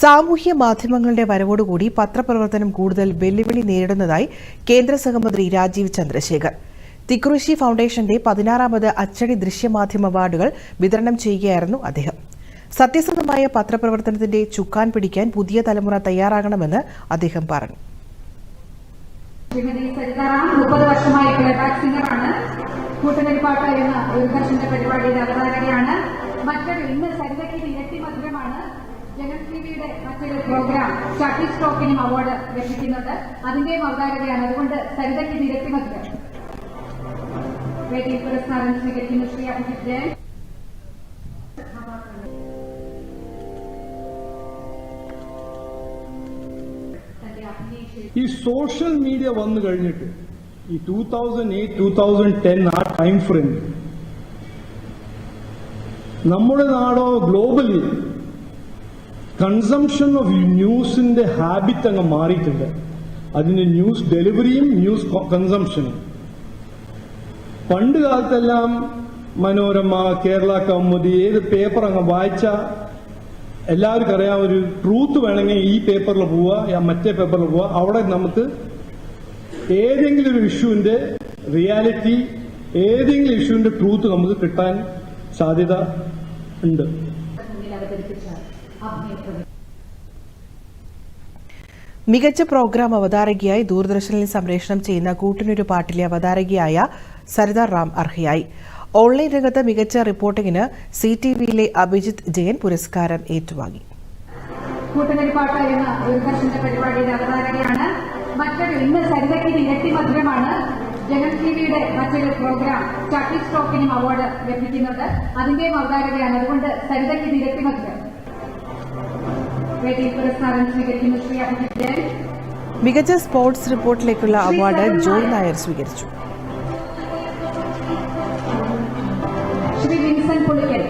സാമൂഹ്യ മാധ്യമങ്ങളുടെ വരവോടുകൂടി പത്രപ്രവർത്തനം കൂടുതൽ വെല്ലുവിളി നേരിടുന്നതായി കേന്ദ്ര സഹമന്ത്രി രാജീവ് ചന്ദ്രശേഖർ. തിക്കുറിശി ഫൗണ്ടേഷന്റെ പതിനാറാമത് അച്ചടി ദൃശ്യമാധ്യമ അവാർഡുകൾ വിതരണം ചെയ്യുകയായിരുന്നു അദ്ദേഹം. സത്യസന്ധമായ പത്രപ്രവർത്തനത്തിന്റെ ചുക്കാൻ പിടിക്കാൻ പുതിയ തലമുറ തയ്യാറാകണമെന്ന് അദ്ദേഹം പറഞ്ഞു. ശ്രീമതി സരിതാറാം മുപ്പത് വർഷമായി കൂട്ടുനെരിപ്പാട്ട് എന്ന ഒരു പരിപാടിയുടെ അവതാരകയാണ്. മറ്റൊരു ഇന്ന് സരിതയ്ക്ക് ഇരട്ടി മധുരമാണ്. ടിവിയുടെ മറ്റൊരു പ്രോഗ്രാം ഷട്ടിൽ സ്റ്റോക്കിനും അവാർഡ് ലഭിക്കുന്നത് അതിന്റെയും അവതാരകയാണ്. അതുകൊണ്ട് സരിതയ്ക്ക് ഇത് മതി വേദി വേദിയിൽ പുരസ്കാരം സ്വീകരിക്കുന്നു ശ്രീ അഭിജിത് ജയൻ. ഈ സോഷ്യൽ മീഡിയ വന്നു കഴിഞ്ഞിട്ട് ഈ two thousand eight two thousand ten ആ ടൈം ഫ്രെയിം നമ്മുടെ നാടോ ഗ്ലോബലി കൺസംഷൻ ഓഫ് ന്യൂസിന്റെ ഹാബിറ്റ് അങ്ങ് മാറിയിട്ടുണ്ട്. അതിന്റെ ന്യൂസ് ഡെലിവറിയും ന്യൂസ് കൺസംഷനും പണ്ട് കാലത്തെല്ലാം മനോരമ കേരള കൗമുദി ഏത് പേപ്പർ അങ്ങ് വായിച്ച എല്ലാവർക്കും അറിയാം ഒരു ട്രൂത്ത് വേണമെങ്കിൽ ഈ പേപ്പറിൽ പോവുക മറ്റേ പേപ്പറിൽ പോവുക. അവിടെ നമുക്ക് ഏതെങ്കിലും ഒരു ഇഷ്യൂവിന്റെ റിയാലിറ്റി ഏതെങ്കിലും ഇഷ്യൂവിന്റെ ട്രൂത്ത് നമുക്ക് കിട്ടാൻ സാധ്യത ഉണ്ട്. മികച്ച പ്രോഗ്രാം അവതാരകയായി ദൂരദർശനിൽ സംപ്രേഷണം ചെയ്യുന്ന കൂട്ടിനൊരു പാട്ടിലെ അവതാരകയായ സരിത റാം അർഹയായി. ഓൺലൈൻ രംഗത്ത് മികച്ച റിപ്പോർട്ടിംഗിന് സി ടി വിയിലെ അഭിജിത്ത് ജയൻ പുരസ്കാരം ഏറ്റുവാങ്ങി. അവതാരകയാണ്. മറ്റൊരു പ്രോഗ്രാം സ്റ്റോക്കിനും അവാർഡ് ലഭിക്കുന്നത്. അതിന്റെയും അവതാരകയാണ്. അതുകൊണ്ട് സരിതയ്ക്ക് നിരത്തി മധുരം. വേദിയിൽ പുരസ്കാരം സ്വീകരിക്കുന്നു ശ്രീ അഭിജിത് മികച്ച സ്പോർട്സ് റിപ്പോർട്ടിലേക്കുള്ള അവാർഡ് ജോയ് നായർ സ്വീകരിച്ചു. ശ്രീ വിൻസൻ പുളിക്കൻ